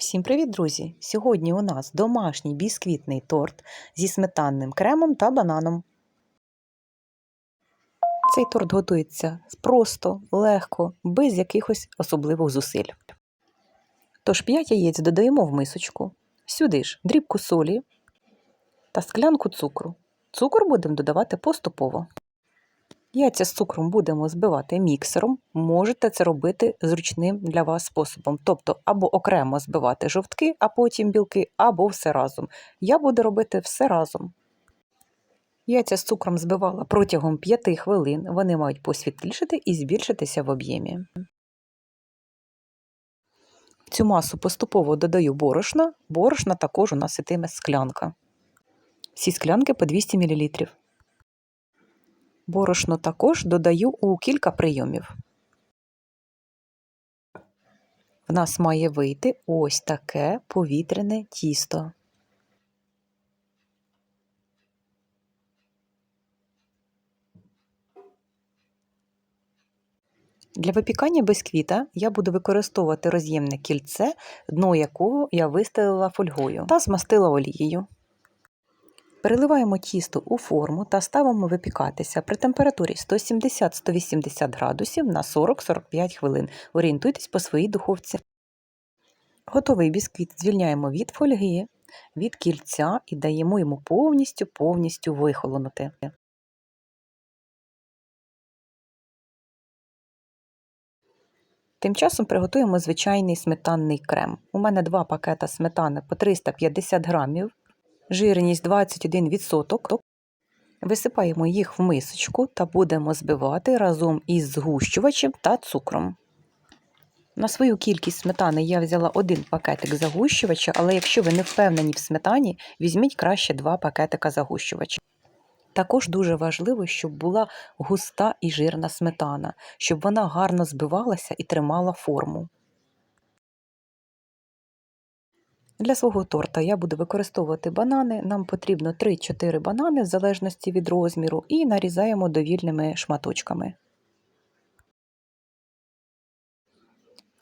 Всім привіт, друзі! Сьогодні у нас домашній бісквітний торт зі сметанним кремом та бананом. Цей торт готується просто, легко, без якихось особливих зусиль. Тож 5 яєць додаємо в мисочку, сюди ж дрібку солі та склянку цукру. Цукор будемо додавати поступово. Яйця з цукром будемо збивати міксером. Можете це робити зручним для вас способом. Тобто або окремо збивати жовтки, а потім білки, або все разом. Я буду робити все разом. Яйця з цукром збивала протягом 5 хвилин. Вони мають посвітлішати і збільшитися в об'ємі. Цю масу поступово додаю борошна. Борошна також у нас ітиме склянка. Всі склянки по 200 мл. Борошно також додаю у кілька прийомів. В нас має вийти ось таке повітряне тісто. Для випікання бисквіта я буду використовувати роз'ємне кільце, дно якого я вистелила фольгою та змастила олією. Переливаємо тісто у форму та ставимо випікатися при температурі 170-180 градусів на 40-45 хвилин. Орієнтуйтесь по своїй духовці. Готовий бісквіт звільняємо від фольги, від кільця і даємо йому повністю повністю вихолонути. Тим часом приготуємо звичайний сметанний крем. У мене два пакета сметани по 350 грамів жирність 21%. Висипаємо їх в мисочку та будемо збивати разом із згущувачем та цукром. На свою кількість сметани я взяла один пакетик загущувача, але якщо ви не впевнені в сметані, візьміть краще два пакетика загущувача. Також дуже важливо, щоб була густа і жирна сметана, щоб вона гарно збивалася і тримала форму. Для свого торта я буду використовувати банани. Нам потрібно 3-4 банани в залежності від розміру, і нарізаємо довільними шматочками.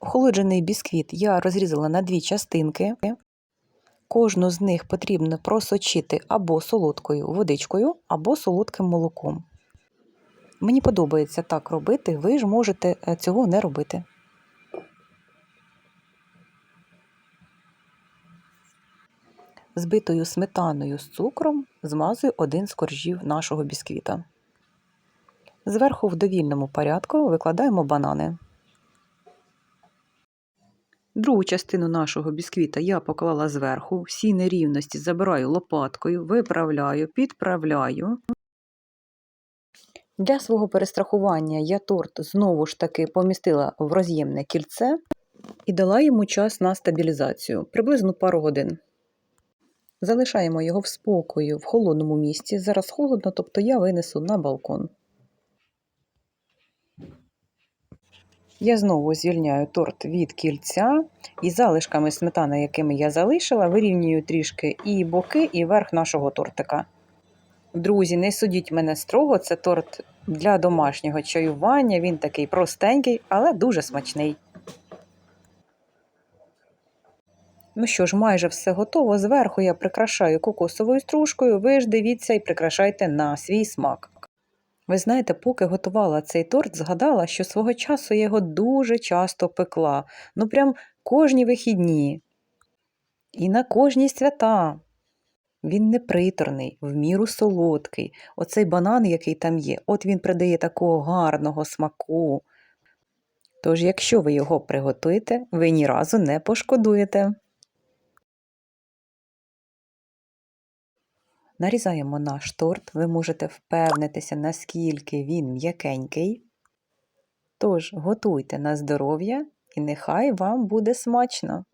Охолоджений бісквіт я розрізала на дві частинки. Кожну з них потрібно просочити або солодкою водичкою, або солодким молоком. Мені подобається так робити, ви ж можете е, цього не робити. Збитою сметаною з цукром змазую один з коржів нашого бісквіта. Зверху в довільному порядку викладаємо банани. Другу частину нашого бісквіта я поклала зверху, всі нерівності забираю лопаткою, виправляю, підправляю. Для свого перестрахування я торт знову ж таки помістила в роз'ємне кільце і дала йому час на стабілізацію приблизно пару годин. Залишаємо його в спокою в холодному місці. Зараз холодно, тобто я винесу на балкон. Я знову звільняю торт від кільця і залишками сметани, якими я залишила, вирівнюю трішки і боки, і верх нашого тортика. Друзі, не судіть мене строго, це торт для домашнього чаювання. Він такий простенький, але дуже смачний. Ну що ж, майже все готово. Зверху я прикрашаю кокосовою стружкою, ви ж дивіться і прикрашайте на свій смак. Ви знаєте, поки готувала цей торт, згадала, що свого часу я його дуже часто пекла. Ну, прям кожні вихідні. І на кожні свята. Він не приторний, в міру солодкий. Оцей банан, який там є, от він придає такого гарного смаку. Тож, якщо ви його приготуєте, ви ні разу не пошкодуєте. Нарізаємо наш торт, ви можете впевнитися, наскільки він м'якенький. Тож, готуйте на здоров'я і нехай вам буде смачно!